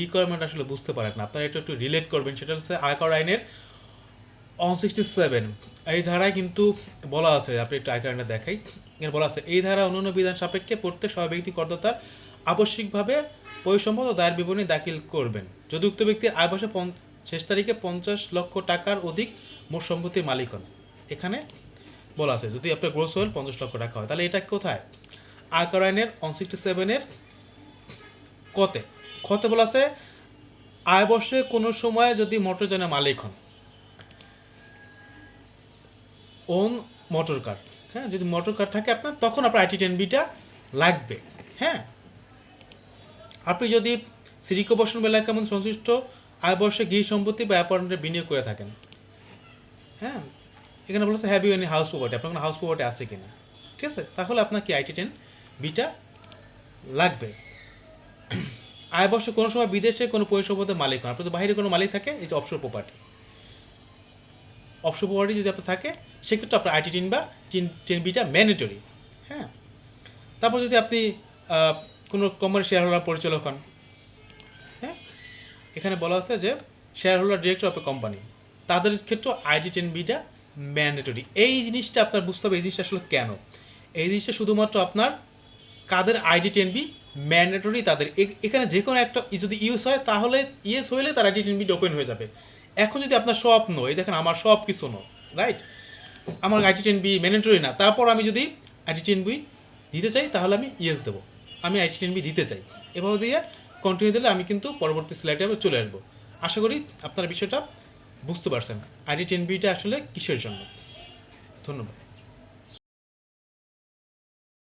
Requirement আসলে বুঝতে পারেন না। আপনারা এটা একটু রিলেট করবেন, সেটা হচ্ছে আয়কর আইনের অন সিক্সটি সেভেন এই ধারায় কিন্তু বলা আছে, আপনি একটু আয়কর আইনটা দেখাই। বলা আছে, এই ধারা অন্যান্য বিধান সাপেক্ষে প্রত্যেক সব ব্যক্তি করদাতার আবশ্যিকভাবে পরিসম্পদ ও দায়ের বিবরণী দাখিল করবেন। যদি উক্ত ব্যক্তির আয় বছর শেষ তারিখে পঞ্চাশ লক্ষ টাকার অধিক মোট সম্পত্তির মালিক হন। এখানে বলা আছে, যদি আপনার গ্রোস ওয়েল পঞ্চাশ লক্ষ টাকা হয়, তাহলে এটা কোথায়? আয়কর আইনের ওয়ান সিক্সটি সেভেনের কতে। কতে বলা আছে, আয় বর্ষে কোনো সময় যদি মোটর মোটরযানের মালিক হন। Own motor car. হ্যাঁ যদি মোটর কার থাকে আপনার, তখন আপনার আইটি টেন বিটা লাগবে। হ্যাঁ? আপনি যদি বসন বেলায় কেমন সংশ্লিষ্ট, আয় বর্ষে গৃহ সম্পত্তি বা অ্যাপার্টমেন্টে বিনিয়োগ করে থাকেন। হ্যাঁ? এখানে বলেছে have you any house property আপনার হাউস প্রপার্টি আছে কিনা? ঠিক আছে? তাহলে আপনার কি আইটি টেন বিটা লাগবে। আয় বর্ষে কোনো সময় বিদেশে কোনো পরিসম্পদের মালিক হন। আপনার তো বাইরে কোনো মালিক থাকে? এই যে অপশন প্রপার্টি অপশন প্রপার্টি যদি আপনার থাকে, সেক্ষেত্রে আপনার আইটি টেন বা টেন টেন বিটা ম্যান্ডেটরি হ্যাঁ? তারপর যদি আপনি কোনো কোম্পানির শেয়ার হোল্ডার পরিচালক হন হ্যাঁ? এখানে বলা আছে যে share holder director of a company তাদের ক্ষেত্রে আইডি টেন বিটা ম্যান্ডেটরি এই জিনিসটা আপনার বুঝতে হবে, এই জিনিসটা আসলে কেন? এই জিনিসটা শুধুমাত্র আপনার কাদের আইডি টেন বি ম্যান্ডেটরি তাদের। এখানে যে কোনো একটা যদি ইউজ হয়, তাহলে ইয়েস হইলে তারা আইডি টেন বি ওপেন হয়ে যাবে। এখন যদি আপনার স্বপ্ন এই দেখেন আমার সব কিছু নো রাইট আমার আইডি টেন বি ম্যান্ডেটরি না। তারপর আমি যদি আইডি টেন বি দিতে চাই, তাহলে আমি ইয়েস দেবো। আমি আইডি টেন বি দিতে চাই। এভাবে দিয়ে কন্টিনিউ দিলে আমি কিন্তু পরবর্তী স্লাইডে আমি চলে আসব। আশা করি আপনার বিষয়টা বুঝতে পারছেন। আইডি টেন বিটা আসলে কিসের জন্য? ধন্যবাদ।